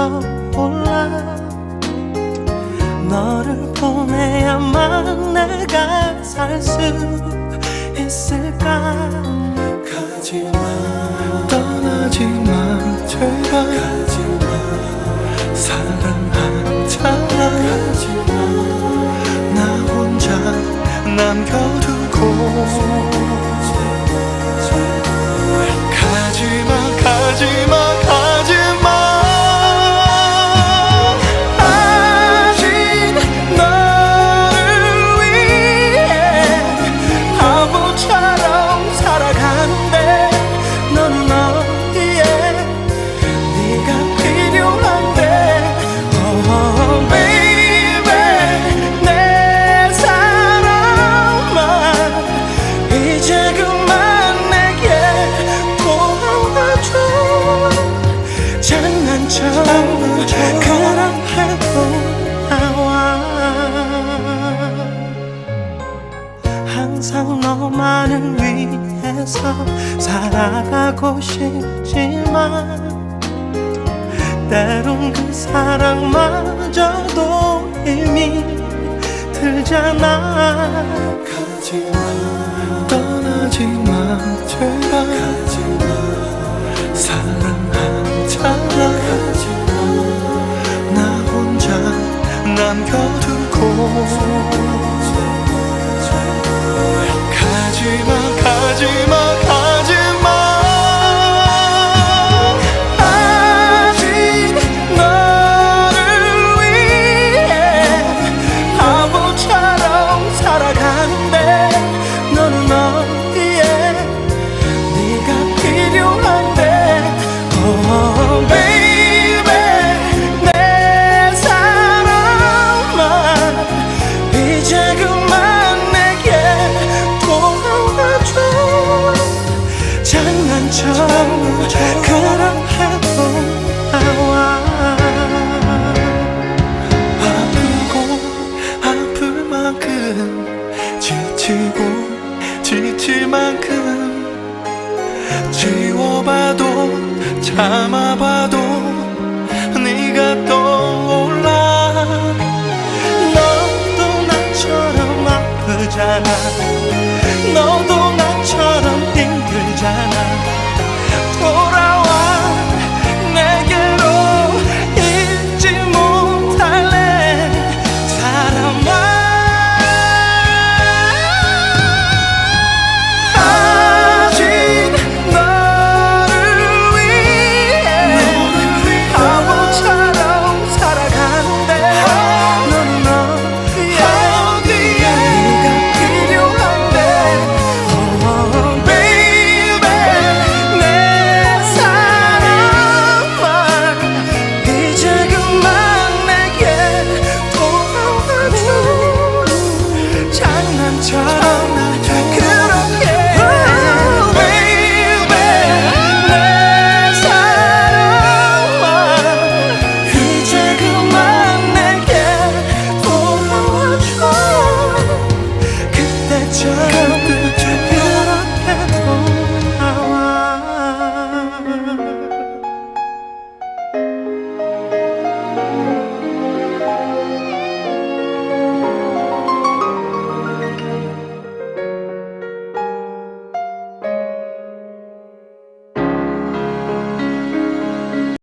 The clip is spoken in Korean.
떠올라. 너를 보내야만 내가 살 수 있을까? 가지마. 떠나지마 제발 가지마. 사랑하잖아. 가지마. 나 혼자 남겨두고 항상 너만을 위해서 살아가고 싶지만 때론 그 사랑마저도 힘이 들잖아. 가지마. 떠나지마 제발 가지마. 사랑하잖아. 가지마. 나 혼자 남겨두고 가지마 가지마 참아봐도 네가 떠올라. 너도 나처럼 아프잖아. 너도